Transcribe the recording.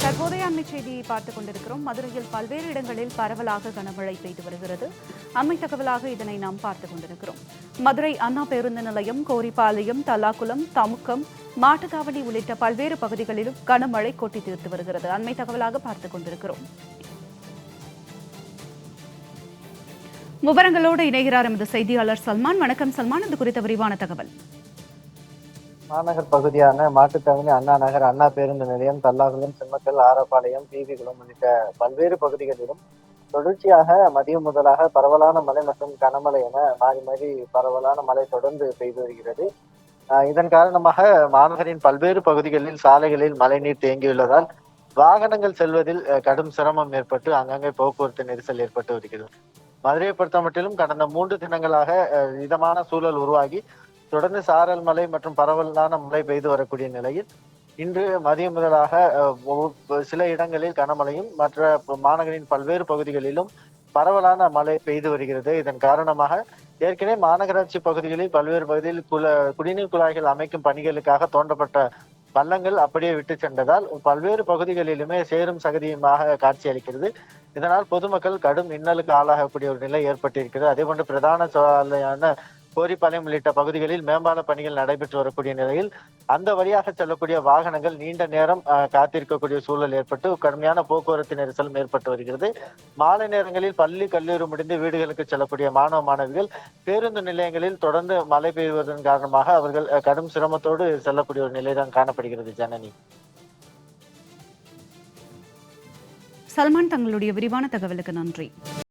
தற்போதைய அண்மை செய்தியை பார்த்துக் கொண்டிருக்கிறோம். மதுரையில் பல்வேறு இடங்களில் பரவலாக கனமழை பெய்து வருகிறது. அண்மை தகவலாக இதனை நாம் பார்த்துக் கொண்டிருக்கிறோம். மதுரை அண்ணா பேருந்து நிலையம் கோரிப்பாளையம் தல்லாக்குளம் தமுக்கம் மாட்டுத்தாவணி உள்ளிட்ட பல்வேறு பகுதிகளிலும் கனமழை கொட்டி தீர்த்து வருகிறது. அண்மை தகவலாக பார்த்துக் கொண்டிருக்கிறோம். விவரங்களோடு இணைகிறார் எமது செய்தியாளர் சல்மான். வணக்கம் சல்மான். இது குறித்த விரிவான தகவல். மாநகர் பகுதியான மாட்டுத்தாவணி அண்ணா நகர் அண்ணா பேருந்து நிலையம் தல்லாகுளம் சிம்மக்கல் ஆரப்பாளையம் பிவிகுளம் உள்ளிட்ட பல்வேறு பகுதிகளிலும் தொடர்ச்சியாக மதியம் முதலாக பரவலான மழை மற்றும் கனமழை என மாறி மாறி பரவலான மழை தொடர்ந்து பெய்து வருகிறது. ஆஹ் இதன் காரணமாக மாநகரின் பல்வேறு பகுதிகளில் சாலைகளில் மழைநீர் தேங்கியுள்ளதால் வாகனங்கள் செல்வதில் அஹ், கடும் சிரமம் ஏற்பட்டு அங்கங்கே போக்குவரத்து நெரிசல் ஏற்பட்டு வருகிறது. மதுரையை பொறுத்த மட்டிலும் கடந்த மூன்று தினங்களாக அஹ், இதமான சூழல் உருவாகி தொடர்ந்து சாரல் மழை மற்றும் பரவலான மழை பெய்து வரக்கூடிய நிலையில் இன்று மதியம் முதலாக ஒவ்வொரு- சில இடங்களில் கனமழையும் மற்ற மாநகரின் பல்வேறு பகுதிகளிலும் பரவலான மழை பெய்து வருகிறது. இதன் காரணமாக ஏற்கனவே மாநகராட்சி பகுதிகளில் பல்வேறு பகுதியில் குல குடிநீர் குழாய்கள் அமைக்கும் பணிகளுக்காக தோண்டப்பட்ட பள்ளங்கள் அப்படியே விட்டு சென்றதால் பல்வேறு பகுதிகளிலுமே சேரும் சகதியுமாக காட்சியளிக்கிறது. இதனால் பொதுமக்கள் கடும் இன்னலுக்கு ஆளாகக்கூடிய ஒரு நிலை ஏற்பட்டிருக்கிறது. அதே போன்று பிரதான சாலையான கோரிப்பாளையம் உள்ளிட்ட பகுதிகளில் மேம்பால பணிகள் நடைபெற்று வரக்கூடிய நிலையில் அந்த வழியாக செல்லக்கூடிய வாகனங்கள் நீண்ட நேரம் காத்திருக்கக்கூடிய சூழல் ஏற்பட்டு கடுமையான போக்குவரத்து நெரிசலும் ஏற்பட்டு வருகிறது. மாலை நேரங்களில் பள்ளி கல்லூரி முடிந்து வீடுகளுக்கு செல்லக்கூடிய மாணவ மாணவிகள் பேருந்து நிலையங்களில் தொடர்ந்து மழை பெய்வதன் காரணமாக அவர்கள் அஹ், கடும் சிரமத்தோடு செல்லக்கூடிய ஒரு நிலைதான் காணப்படுகிறது ஜனனி. சல்மான் தங்களுடைய விரிவான தகவலுக்கு நன்றி.